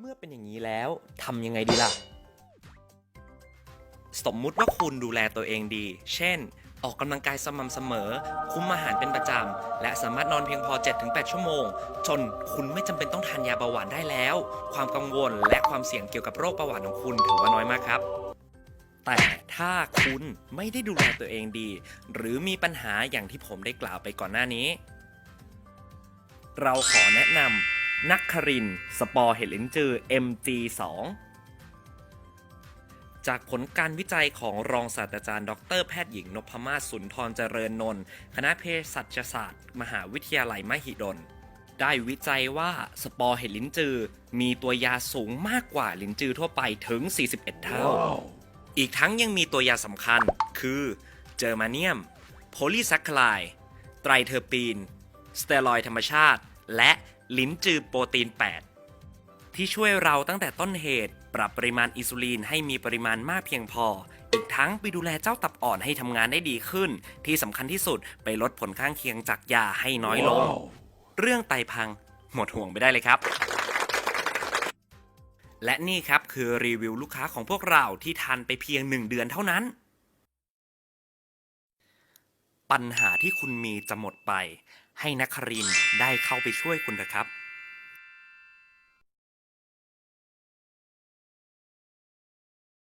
เมื่อเป็นอย่างนี้แล้วทำยังไงดีล่ะ สมมุติว่าคุณดูแลตัวเองดี เช่น ออกกำลังกายสม่ำเสมอ คุมอาหารเป็นประจำ และสามารถนอนเพียงพอ 7-8 ชั่วโมง จนคุณไม่จำเป็นต้องทานยาเบาหวานได้แล้ว ความกังวลและความเสี่ยงเกี่ยวกับโรคเบาหวานของคุณถือว่าน้อยมากครับแต่ถ้าคุณไม่ได้ดูแลตัวเองดี หรือมีปัญหาอย่างที่ผมได้กล่าวไปก่อนหน้านี้ เราขอแนะนำ นักครินทร์สปอร์เห็ดลิ้นจือ MG2 จากผลการวิจัยของรองศาสตราจารย์ ดร แพทย์หญิงนพมาศสุนทรเจริญนนท์คณะเภสัชศาสตร์ มหาวิทยาลัยมหิดล ได้วิจัยว่าสปอร์เห็ดลิ้นจือ มีตัวยาสูงมากกว่าลิ้นจือทั่วไปถึง 41 เท่า อีกทั้งยังมีตัวยาสำคัญ คือเจอร์มาเนียม โพลีแซคคลาย ไตรเทอร์ปีน สเตียรอยด์ธรรมชาติ และ ลิ้นจือโปรตีน 8 ที่ช่วยเราตั้งแต่ต้นเหตุ ปรับปริมาณอินซูลินให้มีปริมาณมากเพียงพอ อีกทั้งไปดูแลเจ้าตับอ่อนให้ทำงานได้ดีขึ้น ที่สำคัญที่สุดไปลดผลข้างเคียงจากยาให้น้อยลงเรื่องไตพังหมดห่วงไปได้เลยครับและนี่ครับคือรีวิวลูกค้าของพวกเราที่ทานไปเพียงหนึ่งเดือนเท่านั้น ปัญหาที่คุณมีจะหมดไป ให้นักครินได้เข้าไปช่วยคุณนะครับ